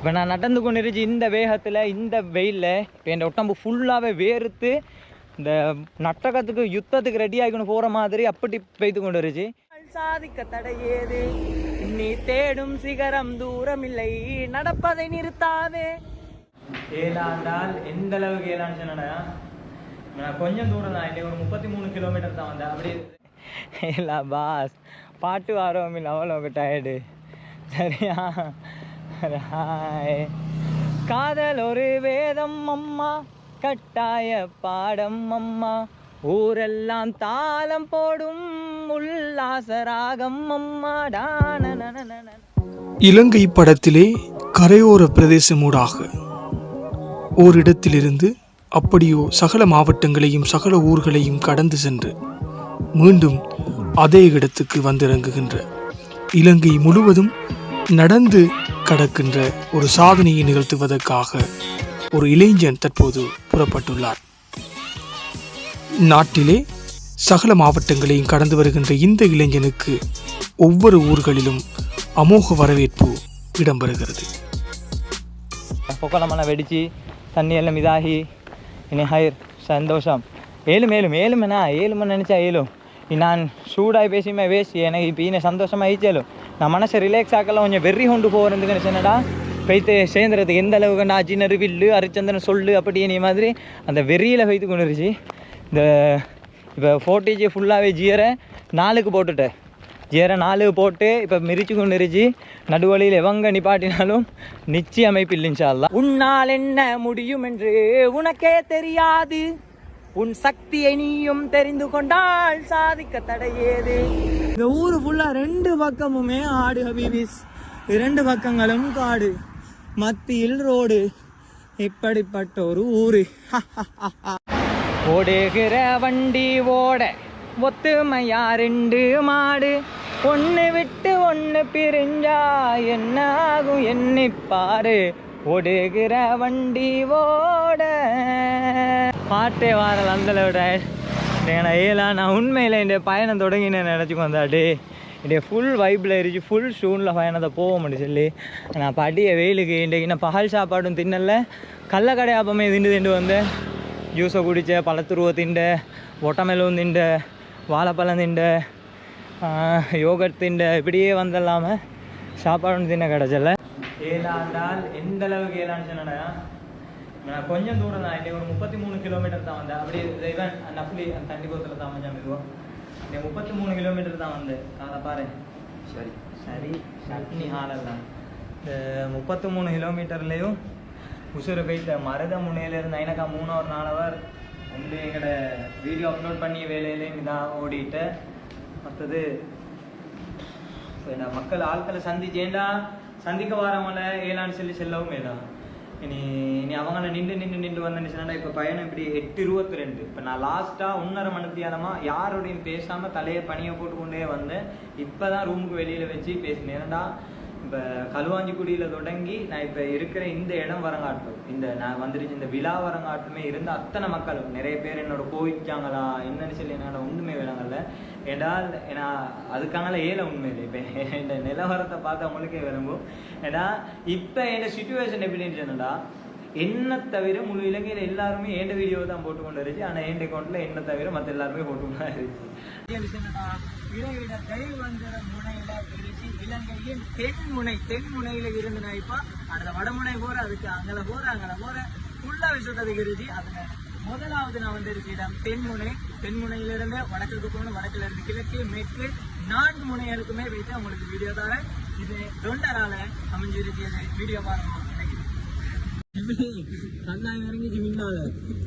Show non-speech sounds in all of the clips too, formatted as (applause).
இப்போ நான் நடந்து கொண்டு இருந்துச்சு இந்த வேகத்தில் இந்த வெயிலில் இப்போ என் உடம்பு ஃபுல்லாகவே வேர்த்து இந்த நட்டகத்துக்கு யுத்தத்துக்கு ரெடி ஆகிக்கணும் போகிற மாதிரி அப்படி பெய்து கொண்டு இருந்துச்சு சாதிக்க தடையேது நீ தேடும் சிகரம் தூரம் இல்லை நடப்பதை நிறுத்தாதே. ஏழாண்டால் எந்த அளவுக்கு ஏழான்னு சொன்னா நான் கொஞ்சம் தூரம் தான் இன்னைக்கு ஒரு முப்பத்தி மூணு கிலோமீட்டர் தான் வந்தேன். அப்படி இல்லை (laughs) பாஸ் பாட்டு ஆர்வம் இல்லை அவ்வளோ டயர்டு சரியா? ஹாய் காதல் ஒரு வேதம் அம்மா. கட்டாய பாடம் அம்மா. ஊரெல்லாம் தாளம் போடும் உல்லாச ராகம் அம்மா. இலங்கை படத்திலே கரையோர பிரதேசமூடாக ஓரிடத்திலிருந்து அப்படியோ சகல மாவட்டங்களையும் சகல ஊர்களையும் கடந்து சென்று மீண்டும் அதே இடத்துக்கு வந்திறங்குகின்ற. இலங்கை முழுவதும் நடந்து கடக்கின்ற ஒரு சாதனையை நிகழ்த்துவதற்காக ஒரு இளைஞன் தற்போது புறப்பட்டுள்ளார். நாட்டிலே சகல மாவட்டங்களையும் கடந்து வருகின்ற இந்த இளைஞனுக்கு ஒவ்வொரு ஊர்களிலும் அமோக வரவேற்பு இடம்பெறுகிறது. பொக்கலமான வெடிச்சு தண்ணி எல்லாம் இதாகி இனி ஹயர் சந்தோஷம். ஏழும் ஏழும் ஏழுமண்ணா ஏழுமன்னு நினச்சா ஏழும் நான் சூடாகி பேசியுமே வேஸ்ட் எனக்கு இப்போ இன்னும் சந்தோஷமாக ஈச்சேலும் நான் மனசை ரிலாக்ஸ் ஆக்கலாம் கொஞ்சம் வெறி கொண்டு போகிறதுக்கு நினச்சேனடா. போய்த்து சேர்ந்துறதுக்கு எந்த அளவுக்கு நான் அஜினர் வில்லு அரிச்சந்திரன் சொல்லு அப்படி நீ மாதிரி அந்த வெறியில் வைத்து கொண்டுருச்சு. இந்த இப்போ ஃபோர்ட்டி ஃபுல்லாகவே ஜியரை நாலுக்கு போட்டுட்டேன் ஜியரை நாலு போட்டு இப்போ மிரிச்சு கொண்டுருச்சு. நடுவழியில் எவங்க நிப்பாட்டினாலும் நிச்சய அமைப்பு இல்லைன்ஷால்லா உன்னால் என்ன முடியும் என்று உனக்கே தெரியாது. உன் சக்தியை நீயும் தெரிந்து கொண்டால் சாதிக்க தடையேது. இந்த ஊரு ஃபுல்லா ரெண்டு பக்கமுமே ஆடு ஹபீபிஸ். இரண்டு பக்கங்களும் காடு. மத்தியில் ரோடு. இப்படிப்பட்ட ஒரு ஊரு. (laughs) ஓடுகிற வண்டி ஓட ஒத்துமையா ரெண்டு மாடு. ஒன்று விட்டு ஒன்று பிரிஞ்சா என்ன ஆகும் எண்ணிப்பாரு ஓடுகிற வண்டி ஓட. பாட்டே வாரல் அந்த விட ஏன்னா ஏலா நான் உண்மையில் இந்த பயணம் தொடங்கினேன் நினச்சிக்கோ வந்தாடி என்னுடைய ஃபுல் வைப்பில் இருந்துச்சு. ஃபுல் ஷூனில் பயணத்தை போக முடியும் சொல்லி. நான் படிய வெயிலுக்கு இன்றைக்கு நான் பகல் சாப்பாடும் தின்னல. கள்ளக்கடை ஆப்பமே திண்டு திண்டு வந்தேன். ஜூஸை குடித்த பழத்துருவை திண்ட ஒட்டமெலும் திண்ட வாழைப்பழம் திண்ட யோகட் திண்ட இப்படியே வந்தல்லாம சாப்பாடும் தின்ன கிடச்சல. ஏலாண்டால் எந்த அளவுக்கு ஏழான்னு சொன்னா கொஞ்சம் தூரம் தான். இன்னைக்கு ஒரு முப்பத்தி மூணு கிலோமீட்டர் தான் வந்தேன். அப்படி இவன் நஃப்லி தண்ணி போத்தில் தான் கொஞ்சம் மெதுவாக இன்னைக்கு முப்பத்தி மூணு கிலோமீட்டர் தான் வந்தேன் காலை பாரு. சரி. சரி சட்னி ஹாலெல்லாம் இந்த முப்பத்தி மூணு கிலோமீட்டர்லேயும் உசுறு போயிட்ட மருத முனையிலேருந்து ஐநக்கா மூணு ஒரு நாலு ஹவர் வந்து எங்களோட வீடியோ அப்லோட் பண்ணி வேலையிலையும் இதாக ஓடிட்டு மற்றது மக்கள் ஆட்களை சந்திச்சேன்டா சந்திக்க வரவங்கள ஏலான்னு சொல்லி செல்லவும் வேண்டாம். இனி இனி அவங்கள நின்று நின்று நின்று வந்துச்சுன்னா இப்போ பயணம் இப்படி எட்டு இருபத்தி ரெண்டு இப்போ நான் லாஸ்ட்டாக ஒன்றரை மணித்தியாலமாக யாரோடையும் பேசாமல் தலையை பனியை போட்டுக்கொண்டே வந்தேன். இப்போ தான் ரூமுக்கு வெளியில் வச்சு பேசினேன். ஏன்னா இப்போ களுவாஞ்சிக்குடியில் தொடங்கி நான் இப்போ இருக்கிற இந்த இடம் வரங்காட்டும். இந்த நான் வந்துருச்சு இந்த விழா வரங்காட்டுமே இருந்த அத்தனை மக்களும். நிறைய பேர் என்னோட கோவிச்சாங்களா என்னன்னு சொல்லி என்னோட ஒன்றுமே விளங்கல. ஏடால் ஏன்னா அதுக்கான ஏல உண்மையில. இப்போ இந்த நிலவரத்தை பார்த்து அவங்களுக்கே விளம்பும் ஏன்னா இப்போ என் சுச்சுவேஷன் எப்படின்னு சொன்னடா என்ன தவிர முழு இலங்கையில் எல்லாருமே எந்த வீடியோ தான் போட்டு கொண்டு இருந்துச்சு ஆனால் என் அக்கௌண்ட்டில் என்ன தவிர மற்ற எல்லாருமே போட்டு கொண்டு இருந்துச்சு. இலங்கையின் தென்முனை தென்முனையில இருந்து முனையில அடுத்த வடமுனை போற அதுக்கு அங்கல போற அங்கல போற. ஃபுல்லா விஷயத்துக்கு கருதி. அதுல முதலாவது நான் வந்து இருக்க இடம் தென்முனை. தென்முனையில இருந்து வடக்குக்கு போகணும் வடக்குல இருந்து கிழக்கு மேற்கு. நான்கு முனைகளுக்குமே வைத்து உங்களுக்கு வீடியோ தரேன். இது தொண்டரால அமைஞ்சிருக்கிறது. வீடியோ பாருங்க. கண்ணாங்க இறங்கிச்சு முன்னால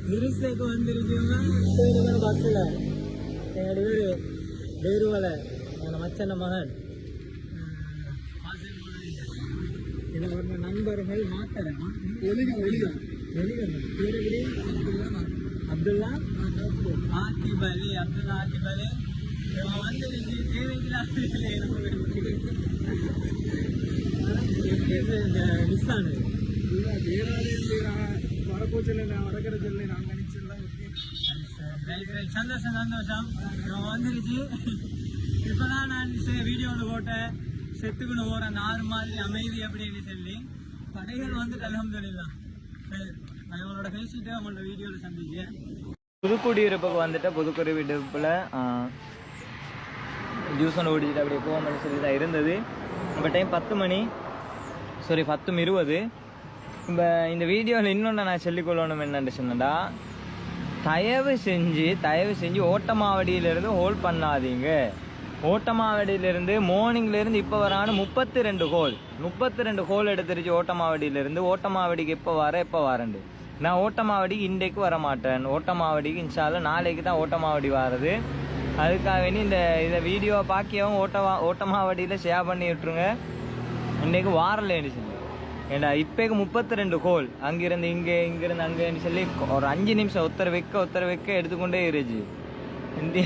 திருசேக்கு வந்திருக்கவங்க பஸ்ல. எங்களோட வீடு வேறுவலை மச்சன மகன். இதை ஒரு நண்பர்கள் மாத்தரன் அப்துல்லா ஆத்திப் அலி அப்துல்லா ஆத்திப் அலி வந்து தேவையில்லாத மிஸ் ஆனது. சந்தோஷம் சந்தோஷம். இவன் வந்துருச்சு. இப்பதான் நான் வீடியோ ஒன்று செத்துக்கணும் ஒரு போறேன் மாதிரி அமைதி அப்படின்னு சொல்லி படைகள் வந்து அலமதுல்லா நான் இவங்களோட பேசிட்டு அவங்களோட வீடியோவில் சந்திச்சேன் புதுக்குடியிருப்புக்கு வந்துட்டு புதுக்குடியிருப்பில் ஜூஸ் ஒன்று ஓடிட்டு அப்படியே போகணும்னு சொல்லி தான் இருந்தது. இப்போ டைம் பத்து மணி சாரி பத்தும் இருபது. இப்போ இந்த வீடியோவில் இன்னொன்று நான் சொல்லிக்கொள்ளணும் என்னன்னு சொன்னடா தயவு செஞ்சு தயவு செஞ்சு ஓட்டமாவடியிலிருந்து ஹோல்ட் பண்ணாதீங்க. ஓட்டமாவடியிலிருந்து மார்னிங்லேருந்து இப்போ வரான்னு முப்பத்தி ரெண்டு ஹோல் முப்பத்தி ரெண்டு ஹோல் எடுத்துருச்சு ஓட்டமாவடியிலிருந்து. ஓட்டமாவடிக்கு எப்போ வர எப்போ வரண்டு. நான் ஓட்டமாவடிக்கு இன்றைக்கு வர மாட்டேன் ஓட்டமாவடிக்கு இன்ஷால நாளைக்கு தான் ஓட்டமாவடி வர்றது அதுக்காக வேண்டி இந்த இதை வீடியோவை பாக்கியவும் ஓட்டமா ஓட்டமாவடியில் ஷேர் பண்ணி விட்டுருங்க. இன்றைக்கு வாரலேன்னு சொல்லி. ஏன்னா இப்போக்கு முப்பத்தி ரெண்டு கோல் அங்கிருந்து இங்கே இங்கிருந்து அங்கேன்னு சொல்லி ஒரு அஞ்சு நிமிஷம் ஒத்தரை வைக்க ஒத்தரை வைக்க எடுத்துக்கொண்டே இருந்துச்சு இந்திய